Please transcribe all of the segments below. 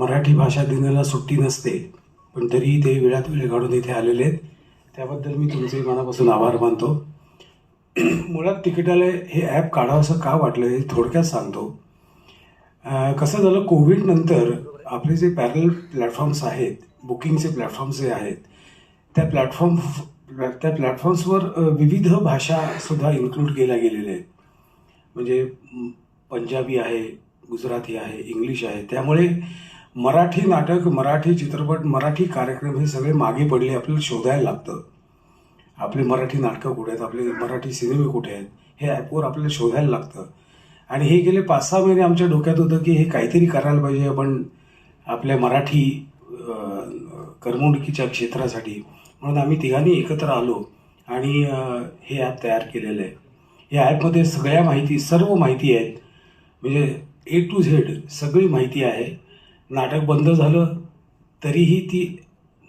मराठी भाषा दिनाला सुट्टी नसते पण तरीही ते वेळात वेळ काढून इथे आलेले आहेत. त्याबद्दल मी तुमचे मनापासून आभार मानतो. मुळात तिकिटालय हे ॲप काढावंसं का वाटलं हे थोडक्यात सांगतो. कसं झालं कोविडनंतर आपले जे पॅरल प्लॅटफॉर्म्स आहेत बुकिंगचे प्लॅटफॉर्म्स जे आहेत त्या प्लॅटफॉर्म त्या प्लॅटफॉर्म्सवर विविध भाषासुद्धा इन्क्लूड केल्या गेलेल्या आहेत. म्हणजे पंजाबी आहे गुजराती आहे इंग्लिश आहे त्यामुळे मराठी नाटक मराठी चित्रपट मराठी कार्यक्रम हे सगळे मागे पडले आपल्याला शोधायला लागतं. आपली मराठी नाटकं कुठे आहेत? आपले मराठी सिनेमे कुठे आहेत? हे ॲपवर आपल्याला शोधायला लागतं. आणि हे गेले पाच सहा महिने आमच्या डोक्यात होतं की हे काहीतरी करायला पाहिजे आपण आपल्या मराठी करमणुकीच्या क्षेत्रासाठी. म्हणून आम्ही तिघांनी एकत्र आलो आणि हे ॲप तयार केलेलं आहे. या ॲपमध्ये सगळ्या माहिती सर्व माहिती आहेत. म्हणजे ए टू झेड सगळी माहिती आहे. नाटक बंद झालं तरीही ती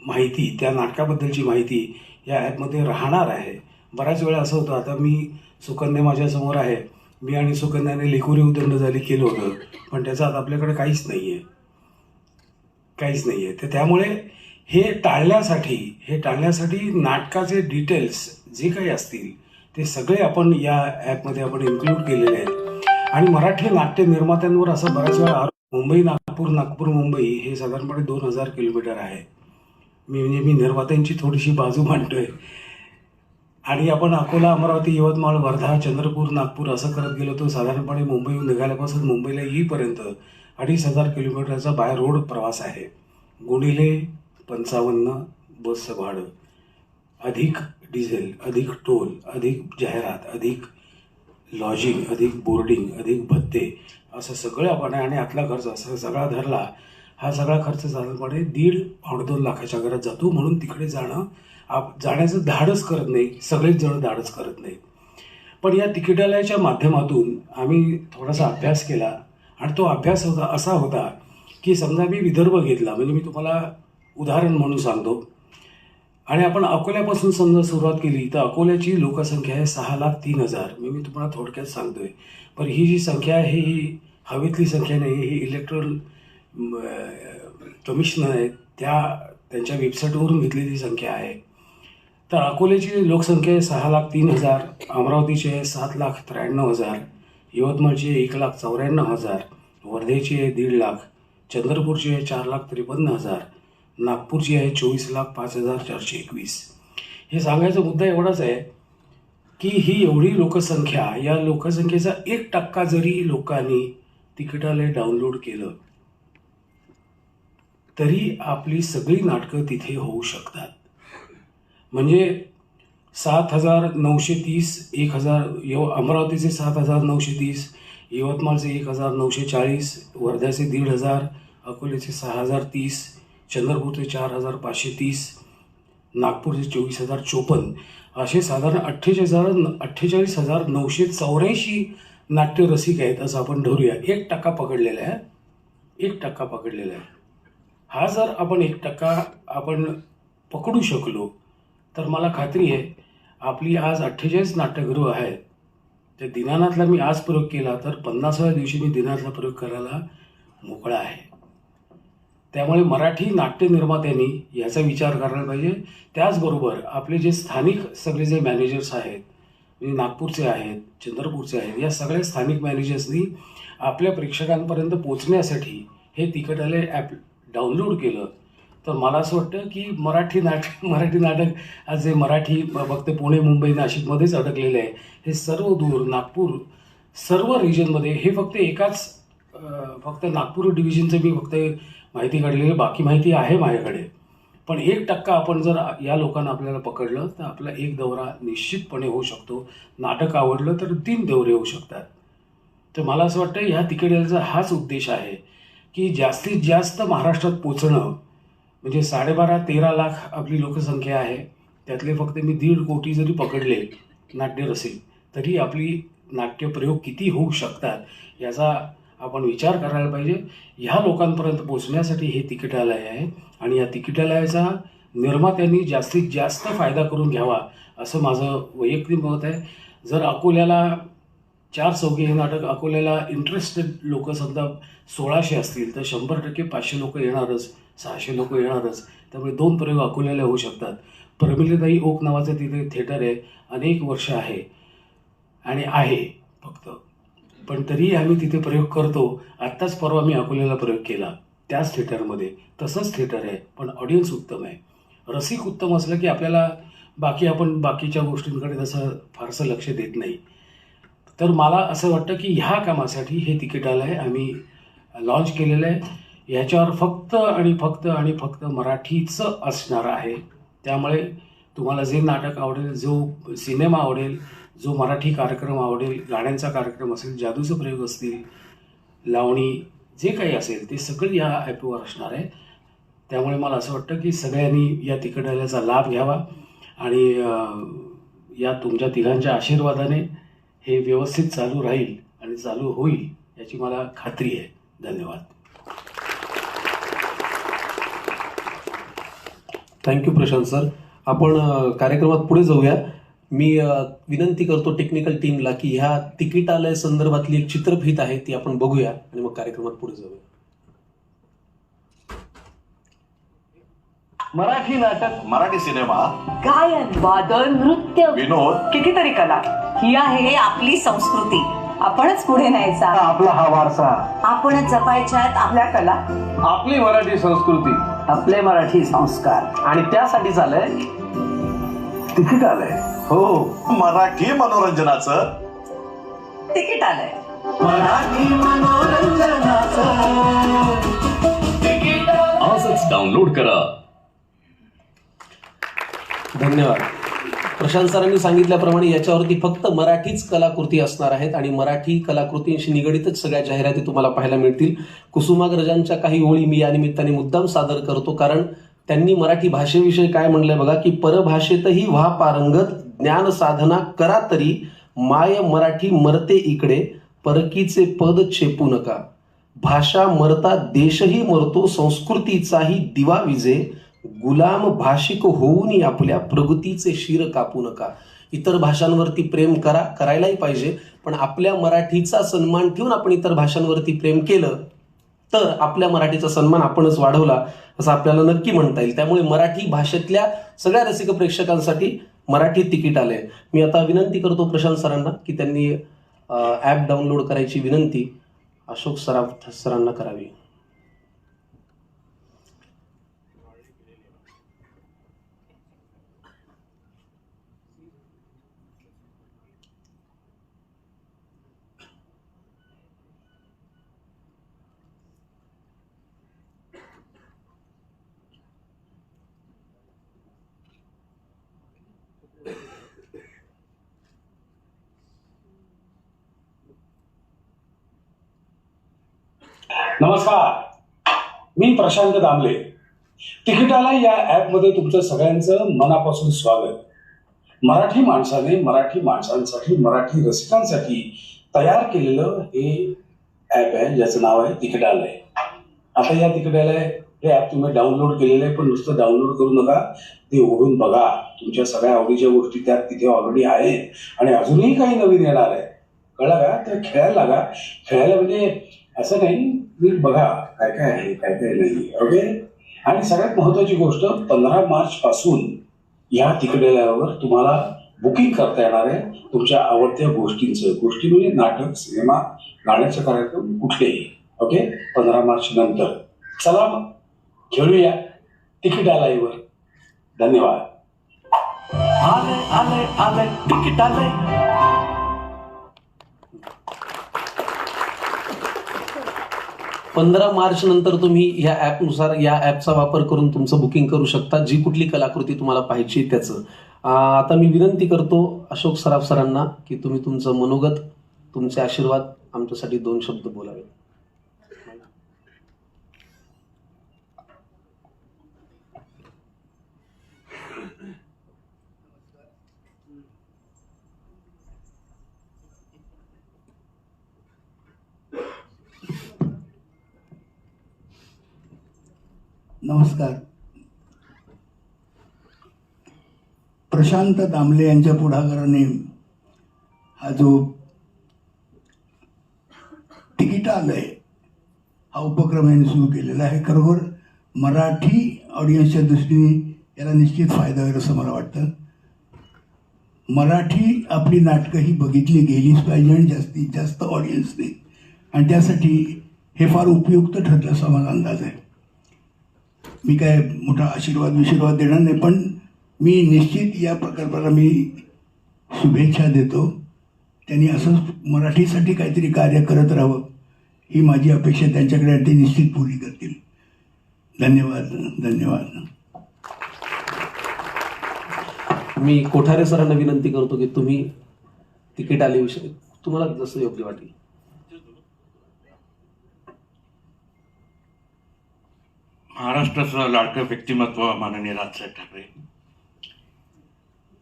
माहिती त्या नाटकाबद्दलची माहिती या ॲपमध्ये राहणार आहे. बऱ्याच वेळा असं होतं आता मी सुकन्या माझ्यासमोर आहे. मी आणि सुकन्याने लेखुरी उदंड झाली केलं होतं. पण त्याचं आता आपल्याकडे काहीच नाही आहे काहीच नाही आहे तर त्यामुळे हे टाळण्यासाठी हे टाळण्यासाठी नाटकाचे डिटेल्स जे काही असतील ते सगळे आपण या ॲपमध्ये आपण इन्क्लूड केलेले आहेत. आणि मराठी नाट्य निर्मात्यांवर असं बऱ्याच वेळा आरोप- मुंबई नागपूर नागपूर मुंबई हे साधारणपणे दोन हजार किलोमीटर आहे. मी म्हणजे मी निर्मात्यांची थोडीशी बाजू मांडतोय. आणि आपण अकोला अमरावती यवतमाळ वर्धा चंद्रपूर नागपूर असं करत गेलो तर साधारणपणे मुंबईहून निघाल्यापासून मुंबईला येईपर्यंत अडीच हजार किलोमीटरचा बाय रोड प्रवास आहे. गुणिले पंचावन्न बसचं भाडं अधिक डिझेल अधिक टोल अधिक जाहिरात अधिक लॉजिंग अधिक बोर्डिंग अधिक भत्ते असं सगळं आपण आहे आणि आतला खर्च असा सगळा धरला हा सगळा खर्च साधारणपणे दीड पावणे दोन लाखाच्या घरात जातो. म्हणून तिकडे जाणं आप जाण्याचं धाडच करत नाही. सगळेच जण धाडच करत नाही. पण या तिकिटालयाच्या माध्यमातून आम्ही थोडासा अभ्यास केला आणि तो अभ्यास होता असा होता की समजा मी विदर्भ घेतला म्हणजे मी तुम्हाला उदाहरण म्हणून सांगतो. आणि आपण अकोल्यापासून समजा सुरुवात केली तर अकोल्याची लोकसंख्या आहे सहा लाख तीन हजार. मी मी तुम्हाला थोडक्यात सांगतोय. पण ही जी संख्या आहे ही हवेतली संख्या नाही ही इलेक्ट्रल कमिशनर आहेत त्या त्यांच्या वेबसाईटवरून घेतलेली संख्या आहे. तर अकोल्याची लोकसंख्या आहे सहा लाख तीन हजार अमरावतीची आहे सात लाख त्र्याण्णव हजार यवतमाळची आहे एक लाख चौऱ्याण्णव हजार वर्धेची आहे दीड लाख चंद्रपूरची आहे चार लाख त्रेपन्न हजार नागपूरची आहे चोवीस लाख पाच हजार चारशे एकवीस. हे सांगायचा मुद्दा एवढाच आहे की ही एवढी लोकसंख्या या लोकसंख्येचा एक टक्का जरी लोकांनी तिकिटालय डाउनलोड केलं तरी आपली सगळी नाटकं तिथे होऊ शकतात. म्हणजे सात हजार नऊशे तीस एक हजार यव अमरावतीचे सात हजार नऊशे तीस यवतमाळचे एक हजार नऊशे चाळीस वर्ध्याचे दीड हजार अकोल्याचे सहा हजार तीस चंद्रपूरचे चार हजार पाचशे तीस नागपूरचे चोवीस हजार चोपन्न असे साधारण अठ्ठेचाळीस हजार अठ्ठेचाळीस हजार नऊशे चौऱ्याऐंशी नाट्यरसिक आहेत असं आपण धरूया. एक टक्का पकडलेला आहे. एक टक्का पकडलेला आहे. हा जर आपण एक टक्का आपण पकडू शकलो तर मला खात्री आहे आपली आज अठ्ठेचाळीस नाट्यगृह आहेत. त्या दिनानाथला मी आज प्रयोग केला तर पन्नासाव्या दिवशी मी दिनानाथला प्रयोग करायला मोकळा आहे. त्यामुळे मराठी नाट्य निर्मात्यांनी याचा विचार करायला पाहिजे. त्याचबरोबर आपले जे स्थानिक सगळे जे मॅनेजर्स आहेत म्हणजे नागपूरचे आहेत चंद्रपूरचे आहेत या सगळ्या स्थानिक मॅनेजर्सनी आपल्या प्रेक्षकांपर्यंत पोचण्यासाठी हे तिकटाले ॲप डाउनलोड केलं. तर मला असं वाटतं की मराठी नाटक मराठी नाटक आज जे मराठी फक्त पुणे मुंबई नाशिकमध्येच अडकलेलं आहे हे सर्व दूर नागपूर सर्व रिजनमध्ये हे फक्त एकाच फक्त नागपूर डिव्हिजनचं मी फक्त माहिती काढलेली बाकी माहिती आहे माझ्याकडे. पण एक टक्का आपण जर या लोकांना आपल्याला पकडलं तर आपला एक दौरा निश्चितपणे होऊ शकतो. नाटक आवडलं तर तीन दौरे होऊ शकतात. तर मला असं वाटतं ह्या तिकिटाचा हाच उद्देश आहे की जास्तीत जास्त महाराष्ट्रात पोचणं म्हणजे साडेबारा तेरा लाख आपली लोकसंख्या आहे त्यातले फक्त मी दीड कोटी जरी पकडले नाट्यरसिक तरी आपली नाट्यप्रयोग किती होऊ शकतात याचा आपण विचार करायला पाहिजे. ह्या लोकांपर्यंत पोहोचण्यासाठी हे तिकिटालय आहे आणि या तिकिटालयाचा निर्मात्यांनी जास्तीत जास्त फायदा करून घ्यावा असं माझं वैयक्तिक मत आहे. जर अकोल्याला चार चौघे हे नाटक अकोल्याला इंटरेस्टेड लोक समजा सोळाशे असतील तर शंभर टक्के पाचशे लोक येणारच सहाशे लोक येणारच. त्यामुळे दोन प्रयोग अकोल्याला होऊ शकतात. प्रमिलीताई ओक नावाचं तिथे थिएटर आहे अनेक वर्ष आहे. आणि आहे फक्त. पण तरीही आम्ही तिथे प्रयोग करतो. आत्ताच परवा मी अकोल्याला प्रयोग केला. त्याच थिएटरमध्ये तसंच थिएटर आहे पण ऑडियन्स उत्तम आहे. रसिक उत्तम असलं की आपल्याला बाकी आपण बाकीच्या गोष्टींकडे तसं फारसं लक्ष देत नाही. तर मला असं वाटतं की ह्या कामासाठी हे तिकीटालय आम्ही लॉन्च केलेलं आहे. ह्याच्यावर फक्त आणि फक्त आणि फक्त मराठीचं असणार आहे. त्यामुळे तुम्हाला जे नाटक आवडेल जो सिनेमा आवडेल जो मराठी कार्यक्रम आवडेल गाण्यांचा कार्यक्रम असेल जादूचे प्रयोग असतील लावणी जे काही असेल ते सगळं या ॲपवर असणार आहे. त्यामुळे मला असं वाटतं की सगळ्यांनी या तिकिटाल्याचा लाभ घ्यावा आणि या तुमच्या तिघांच्या आशीर्वादाने हे व्यवस्थित चालू राहील आणि चालू होईल याची मला खात्री आहे. धन्यवाद. Thank you Prashant sir. आपण कार्यक्रमात पुढे जाऊया. मी विनंती करतो टेक्निकल टीमला की ह्या तिकिटालय संदर्भातली एक चित्रफित आहे ती आपण बघूया आणि मग कार्यक्रमात पुढे जाऊया. मराठी नाटक मराठी सिनेमा गायन वादन नृत्य विनोद. कितीतरी कला ही आहे आपली संस्कृती. आपणच पुढे न्यायचा. आपला हा वारसा. आपणच जपायच्या आहेत आपल्या कला. आपली मराठी संस्कृती. आपले मराठी संस्कार. आणि त्यासाठी झालंय तिकीट आलंय हो मराठी मनोरंजनाचं. तिकीट आलंय. आजच डाउनलोड करा. धन्यवाद. प्रशांत सरांनी सांगितल्याप्रमाणे याच्यावरती फक्त मराठीच कलाकृती असणार आहेत आणि मराठी कलाकृतींशी निगडीतच सगळ्या जाहिराती तुम्हाला पाहायला मिळतील. कुसुमाग्रजांच्या काही ओळी मी या निमित्ताने मुद्दाम सादर करतो कारण त्यांनी मराठी भाषेविषयी काय म्हणलंय बघा की परभाषेतही व्हा पारंगत ज्ञान साधना करा तरी माय मराठी मरते इकडे परकीचे पद छेपू नका. भाषा मरता देशही मरतो संस्कृतीचाही दिवा विजे. गुलाम भाषिक होऊन आपल्या प्रगतीचे शिर कापू नका. इतर भाषांवरती प्रेम करा करायलाही पाहिजे पण आपल्या मराठीचा सन्मान ठेवून आपण इतर भाषांवरती प्रेम केलं तर आपल्या मराठीचा सन्मान आपणच वाढवला असं आपल्याला नक्की म्हणता येईल. त्यामुळे मराठी भाषेतल्या सगळ्या रसिक प्रेक्षकांसाठी मराठी तिकीट आलंय. मी आता विनंती करतो प्रशांत सरांना की त्यांनी ॲप डाउनलोड करायची विनंती अशोक सराफ सरांना करावी. नमस्कार. मी प्रशांत दामले. तिकिटाला या ॲपमध्ये तुमचं सगळ्यांचं मनापासून स्वागत. मराठी माणसाने मराठी माणसांसाठी मराठी रसिकांसाठी तयार केलेलं हे ॲप आहे ज्याचं नाव आहे तिकिटालय. आता या तिकिटालय हे ॲप तुम्ही डाउनलोड केलेलं आहे पण नुसतं डाउनलोड करू नका. ते उघडून बघा. तुमच्या सगळ्या आवडीच्या गोष्टी त्यात तिथे ऑलरेडी आहेत. आणि अजूनही काही नवीन येणार आहे. कळलं का? तर खेळायला लागा. खेळायला म्हणजे असं नाही नीट बघा काय काय आहे काय काय नाही ओके आणि सगळ्यात महत्वाची गोष्ट पंधरा मार्च पासून या तिकडेल्यावर तुम्हाला बुकिंग करता येणार आहे तुमच्या आवडत्या गोष्टींचं. गोष्टी म्हणजे नाटक सिनेमा गाण्याचा कार्यक्रम कुठलेही ओके पंधरा मार्च नंतर. चला मग खेळूया तिकीट आलायवर धन्यवाद. आलंय आलंय आलंय तिकीट आलंय पंधरा मार्च नंतर तुम्ही ह्या ॲपनुसार या ॲपचा वापर करून तुमचं बुकिंग करू शकता जी कुठली कलाकृती तुम्हाला पाहिजे त्याचं. आता मी विनंती करतो अशोक सराफ सरांना की तुम्ही तुमचं मनोगत तुमचे आशीर्वाद आमच्यासाठी दोन शब्द बोलावे नमस्कार. प्रशांत दामले यांच्या पुढाकाराने हा जो तिकिटालय हा उपक्रम यांनी सुरू केलेला आहे. खरोखर मराठी ऑडियन्सच्या दृष्टीने याला निश्चित फायदा होईल असं मला वाटतं. मराठी आपली नाटकं ही बघितली गेलीच पाहिजे आणि जास्तीत जास्त ऑडियन्सने आणि त्यासाठी हे फार उपयुक्त ठरलं असा मला अंदाज आहे. मी काय मोठा आशीर्वाद विशीर्वाद देणार नाही पण मी निश्चित या प्रकल्पाला मी शुभेच्छा देतो. त्यांनी असंच मराठीसाठी काहीतरी कार्य करत राहावं ही माझी अपेक्षा त्यांच्याकडे ते निश्चित पूर्ण करतील. धन्यवाद धन्यवाद. मी कोठारे सरांना विनंती करतो की तुम्ही तिकीट आले विषय तुम्हाला जसं योग्य वाटेल. महाराष्ट्राचं लाडकं व्यक्तिमत्व माननीय राजसाहेब ठाकरे.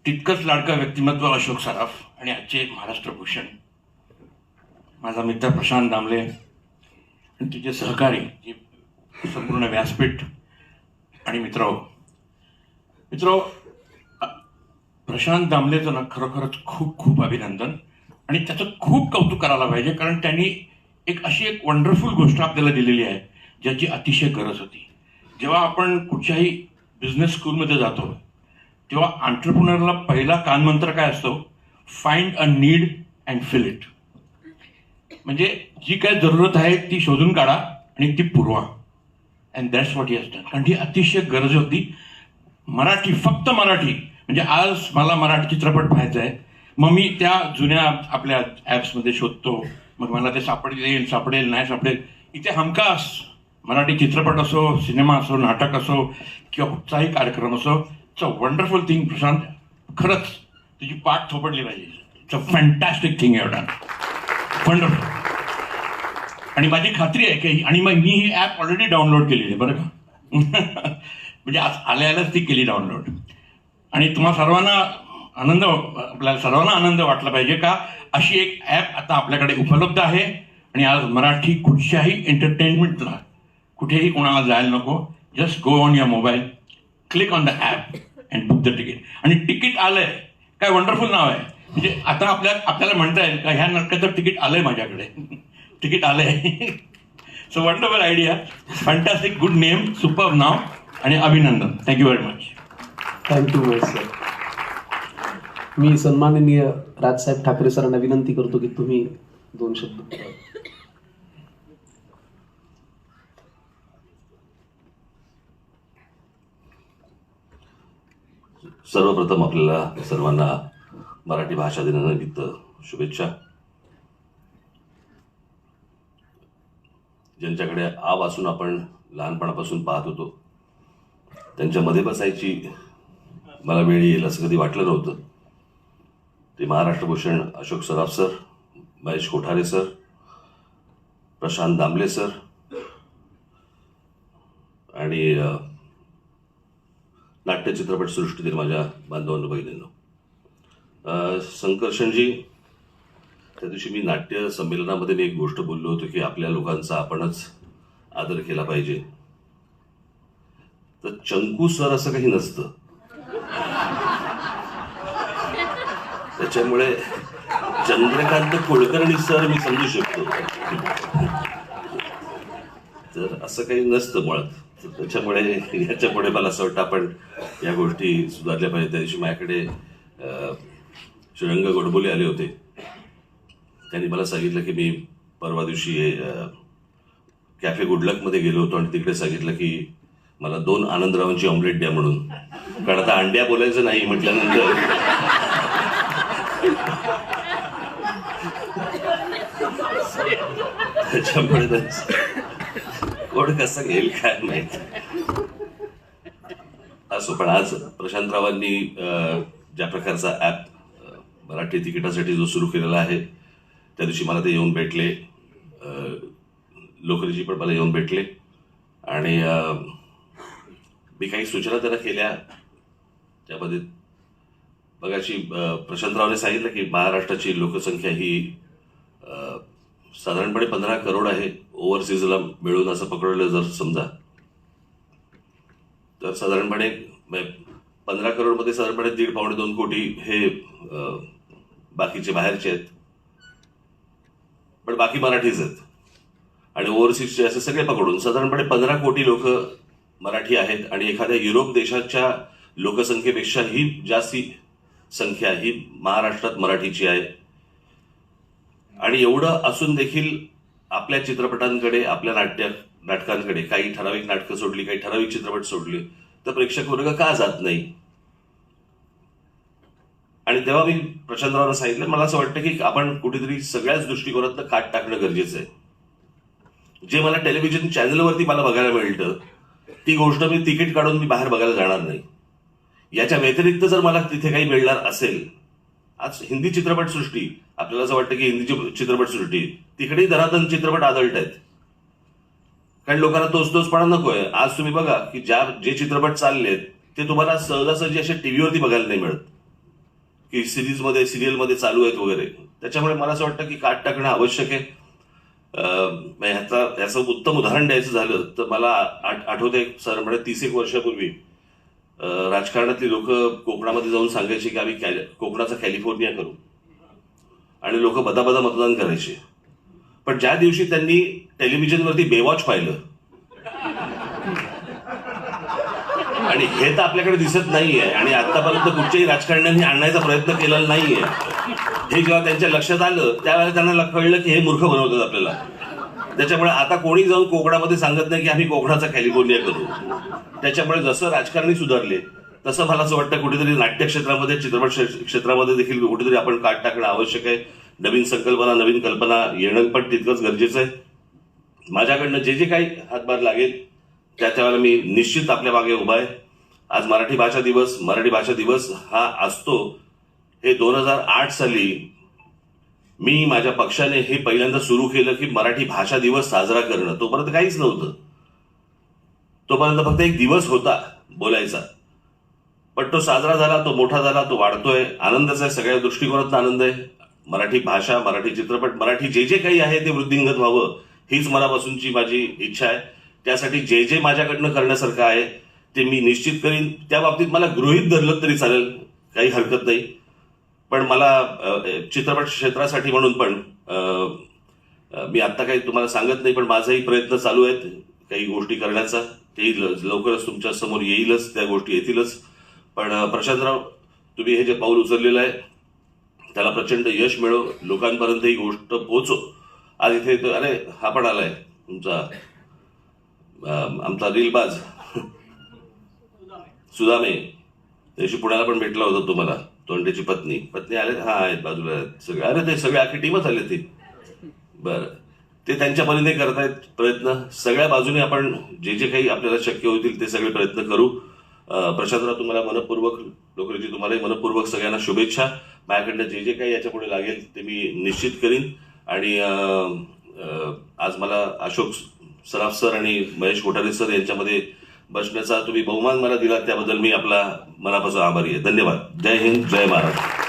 तितकंच लाडकं व्यक्तिमत्व अशोक सराफ आणि आजचे महाराष्ट्र भूषण. माझा मित्र प्रशांत दामले आणि तुझे सहकारी जे संपूर्ण व्यासपीठ आणि मित्र मित्र प्रशांत दामलेचं ना खरोखरच खूप खूप अभिनंदन आणि त्याचं खूप कौतुक करायला पाहिजे कारण त्यांनी एक अशी एक वंडरफुल गोष्ट आपल्याला दिलेली आहे ज्याची अतिशय गरज होती. जेव्हा आपण कुठच्याही बिझनेस स्कूलमध्ये जातो तेव्हा आंट्रप्रुनरला पहिला कानमंत्र काय असतो? Find a need and fill it म्हणजे जी काय जरूरत आहे ती शोधून काढा आणि ती पुरवा. And that's what yes done कारण ही अतिशय गरज होती. मराठी फक्त मराठी म्हणजे आज मला मराठी चित्रपट पाहायचा आहे. मग मी त्या जुन्या आपल्या ॲप्समध्ये शोधतो. मग मला ते सापडेल सापडेल नाही सापडेल इथे हमखास मराठी चित्रपट असो सिनेमा असो नाटक असो किंवा कुठचाही कार्यक्रम असो it's a wonderful thing Prashant. खरंच तुझी पाठ थोपडली पाहिजे. इट्स अ फॅन्टॅस्टिक थिंग एवढा वंडरफुल आणि माझी खात्री आहे की आणि मग मी ही ॲप ऑलरेडी डाउनलोड केलेली आहे बरं का? म्हणजे आज आल्या आल्याच ती केली डाउनलोड आणि तुम्हा सर्वांना आनंद आपल्याला सर्वांना आनंद वाटला पाहिजे का? अशी एक ॲप आता आपल्याकडे उपलब्ध आहे. आणि आज मराठी कुठच्याही एंटरटेनमेंटला कुठेही कोणाला जायला नको. Just go on your mobile click on the app and book the ticket आणि तिकीट आलंय. काय वंडरफुल नाव आहे. म्हणजे आता आपल्या आपल्याला म्हणता येईल का ह्या नाटकाचं तिकीट आलंय माझ्याकडे. तिकीट आलंय. So wonderful idea fantastic good name super नाव आणि अभिनंदन. Thank you very much thank you much sir मी सन्माननीय राजसाहेब ठाकरे सरांना विनंती करतो की तुम्ही दोन शब्द सर्वप्रथम आपल्याला सर्वांना मराठी भाषा दिनानिमित्त शुभेच्छा. ज्यांच्याकडे आ वाचून आपण लहानपणापासून पाहत होतो त्यांच्यामध्ये बसायची मला वेळ येईल असं कधी वाटलं नव्हतं. ते Maharashtra Bhushan Ashok Saraf sir Mahesh Kothare sir Prashant Damle sir आणि नाट्य चित्रपट सृष्टीतील माझ्या बांधवांनो बहिणींनो. संकर्षणजी त्या दिवशी मी नाट्य संमेलनामध्ये मी एक गोष्ट बोललो होतो की आपल्या लोकांचा आपणच आदर केला पाहिजे. तर चंकू सर असं काही नसतं. त्याच्यामुळे चंद्रकांत कुलकर्णी सर मी समजू शकतो. तर असं काही नसतं मुळात. त्याच्यामुळे याच्यामुळे मला असं वाटतं आपण या गोष्टी सुधारल्या पाहिजे त्या दिवशी माझ्याकडे श्रीरंग गोडबोले आले होते. त्यांनी मला सांगितलं की मी परवा दिवशी कॅफे गुडलकमध्ये गेलो होतो आणि तिकडे सांगितलं की मला दोन आनंदरावांची ऑमलेट द्या म्हणून. कारण आता अंड्या बोलायचं नाही म्हटल्यानंतर. त्याच्यामुळे कोण कसं घेईल काय माहीत. असो पण आज प्रशांतरावांनी ज्या प्रकारचा ॲप मराठी तिकिटासाठी जो सुरू केलेला आहे त्या दिवशी मला ते येऊन भेटले. लोकरीजी पण मला येऊन भेटले. आणि मी काही सूचना त्यांना केल्या. त्यामध्ये बघाची प्रशांतरावने सांगितलं की महाराष्ट्राची लोकसंख्या ही साधारणपणे पंधरा करोड आहे ओव्हरसीजला मिळून असं पकडलं जर समजा. तर साधारणपणे म्हणजे पंधरा करोडमध्ये साधारणपणे दीड पावणे दोन कोटी हे बाकीचे बाहेरचे आहेत. पण बाकी मराठीच आहेत. आणि ओव्हरसीजचे असे सगळे पकडून साधारणपणे पंधरा कोटी लोक मराठी आहेत आणि एखाद्या युरोप देशाच्या लोकसंख्येपेक्षाही जास्ती संख्या ही महाराष्ट्रात मराठीची आहे. आणि एवढं असून देखील आपल्या चित्रपटांकडे आपल्या नाट्य नाटकांकडे काही ठराविक नाटकं सोडली काही ठराविक चित्रपट सोडले तर प्रेक्षक वर्ग का जात नाही? आणि तेव्हा मी प्रशांतरावांना सांगितलं मला असं वाटतं की आपण कुठेतरी सगळ्याच दृष्टिकोनातनं काट टाकणं गरजेचं आहे. जे मला टेलिव्हिजन चॅनलवरती मला बघायला मिळतं ती गोष्ट मी तिकीट काढून मी बाहेर बघायला जाणार नाही. याच्या व्यतिरिक्त जर मला तिथे काही मिळणार असेल आज हिंदी चित्रपटसृष्टी आपल्याला असं वाटतं की हिंदी चित्रपट चित्रपटसृष्टी तिकडेही धरातन चित्रपट आदळत आहेत. कारण लोकांना तोच तोचपणा नकोय. आज तुम्ही बघा की ज्या जे चित्रपट चाललेत ते तुम्हाला सहजासहजी असे टीव्हीवरती बघायला नाही मिळत. की सिरीजमध्ये सिरियलमध्ये चालू आहेत वगैरे. त्याच्यामुळे मला असं वाटतं की काट टाकणं आवश्यक आहे. म्हणजे ह्याचा ह्याचं उत्तम उदाहरण द्यायचं झालं तर मला आठ आठवते सर म्हणजे तीस एक वर्षापूर्वी राजकारणातली लोक कोकणामध्ये जाऊन सांगायची की आम्ही कॅल- कोकणाचा कॅलिफोर्निया करू. आणि लोक बदाबदा मतदान करायचे. पण ज्या दिवशी त्यांनी टेलिव्हिजनवरती बेवॉच पाहिलं आणि हे तर आपल्याकडे दिसत नाहीये आणि आतापर्यंत कुठच्याही राजकारण्यांनी आणण्याचा प्रयत्न केलेला नाहीये हे जेव्हा त्यांच्या लक्षात आलं त्यावेळेला त्यांना कळलं की हे मूर्ख बनवतात आपल्याला. त्याच्यामुळे आता कोणी जाऊन कोकणामध्ये सांगत नाही की आम्ही कोकणाचा कॅलिफोर्निया करू. त्याच्यामुळे जसं राजकारणी सुधारले तसं मला असं वाटतं कुठेतरी नाट्य क्षेत्रामध्ये चित्रपट क्षेत्रामध्ये देखील कुठेतरी आपण काट टाकणं आवश्यक आहे. नवीन संकल्पना नवीन कल्पना येणं पण तितकंच गरजेचं आहे. माझ्याकडनं जे जे काही हातभार लागेल त्या त्यावेळेला मी निश्चित आपल्या मागे उभा आहे. आज मराठी भाषा दिवस मराठी भाषा दिवस हा असतो. हे दोन हजार आठ साली मी माझ्या पक्षाने हे पहिल्यांदा सुरू केलं की मराठी भाषा दिवस साजरा करणं. तोपर्यंत काहीच नव्हतं. तोपर्यंत फक्त एक दिवस होता बोलायचा. पण तो साजरा झाला तो मोठा झाला तो वाढतोय. आनंदाचा आहे सगळ्या दृष्टिकोनातून आनंद आहे. मराठी भाषा मराठी चित्रपट मराठी जे जे काही आहे ते वृद्धिंगत व्हावं हीच मनापासूनची माझी इच्छा आहे. त्यासाठी जे जे माझ्याकडनं करण्यासारखं आहे ते मी निश्चित करीन. त्या बाबतीत मला गृहीत धरलं तरी चालेल काही हरकत नाही. पण मला चित्रपट क्षेत्रासाठी म्हणून पण मी आत्ता काही तुम्हाला सांगत नाही पण माझाही प्रयत्न चालू आहेत काही गोष्टी करण्याचा. तेही लवकरच तुमच्यासमोर येईलच त्या गोष्टी येतीलच. पण प्रशांतराव तुम्ही हे जे पाऊल उचललेलं आहे त्याला प्रचंड यश मिळो लोकांपर्यंत ही गोष्ट पोहोचो. आज इथे तो- अरे हा पण आलाय तुमचा आमचा रीलबाज. सुदामे. त्याशी पुण्याला पण भेटला होता तुम्हाला तोंडेची पत्नी. पत्नी आले हा आहेत बाजूला आहेत सगळे. अरे ते सगळे आखी टीमच आले ते बरं. ते त्यांच्या परीने करतायत प्रयत्न. सगळ्या बाजूने आपण जे जे काही आपल्याला शक्य होतील ते सगळे प्रयत्न करू. प्रशांतराव तुम्हाला मनपूर्वक लोकरीची तुम्हालाही मनपूर्वक सगळ्यांना शुभेच्छा. माझ्याकडनं जे जे काही याच्यापुढे लागेल ते मी निश्चित करीन. आणि आज मला अशोक सराफ सर आणि महेश कोठारे सर यांच्यामध्ये बसण्याचा तुम्ही बहुमान मला दिला त्याबद्दल मी आपला मनापासून आभारी आहे. धन्यवाद. जय हिंद जय महाराष्ट्र.